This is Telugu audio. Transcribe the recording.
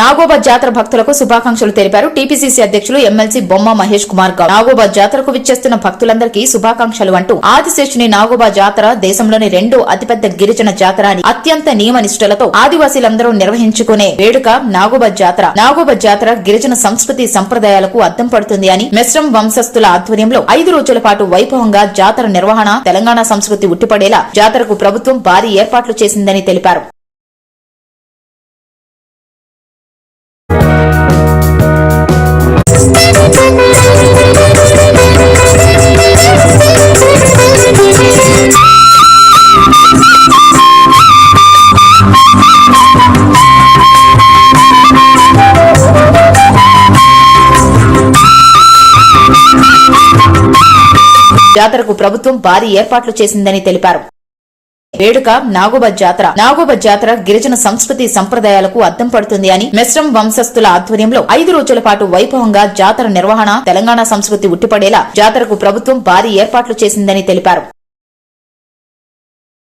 నాగోబా జాతర భక్తులకు శుభాకాంక్షలు తెలిపారు. టీపీసీసీ అధ్యక్షులు ఎమ్మెల్సీ బొమ్మ మహేష్ కుమార్ గౌడ్. నాగోబా జాతరకు విచ్చేస్తున్న భక్తులందరికీ శుభాకాంక్షలు అంటూ ఆదిశేషుని నాగోబా జాతర దేశంలోని రెండో అతిపెద్ద గిరిజన జాతర అని అత్యంత నియమ నిష్ఠలతో ఆదివాసీలందరూ నిర్వహించుకునే వేడుక నాగోబా జాతర. నాగోబా జాతర గిరిజన సంస్కృతి సంప్రదాయాలకు అద్దం పడుతుంది అని మిశ్రం వంశస్థుల ఆధ్వర్యంలో ఐదు రోజుల పాటు వైభవంగా జాతర నిర్వహణ తెలంగాణ సంస్కృతి ఉట్టిపడేలా జాతరకు ప్రభుత్వం భారీ ఏర్పాట్లు చేసిందని తెలిపారు. జాతరకు ప్రభుత్వం భారీ ఏర్పాట్లు చేసిందని తెలిపారు. వేడుక నాగోబ జాతర. నాగోబ జాతర గిరిజన సంస్కృతి సంప్రదాయాలకు అద్దం పడుతుంది అని మిశ్రం వంశస్థుల ఆధ్వర్యంలో ఐదు రోజుల పాటు వైభవంగా జాతర నిర్వహణ తెలంగాణ సంస్కృతి ఉట్టిపడేలా జాతరకు ప్రభుత్వం భారీ ఏర్పాట్లు చేసిందని తెలిపారు.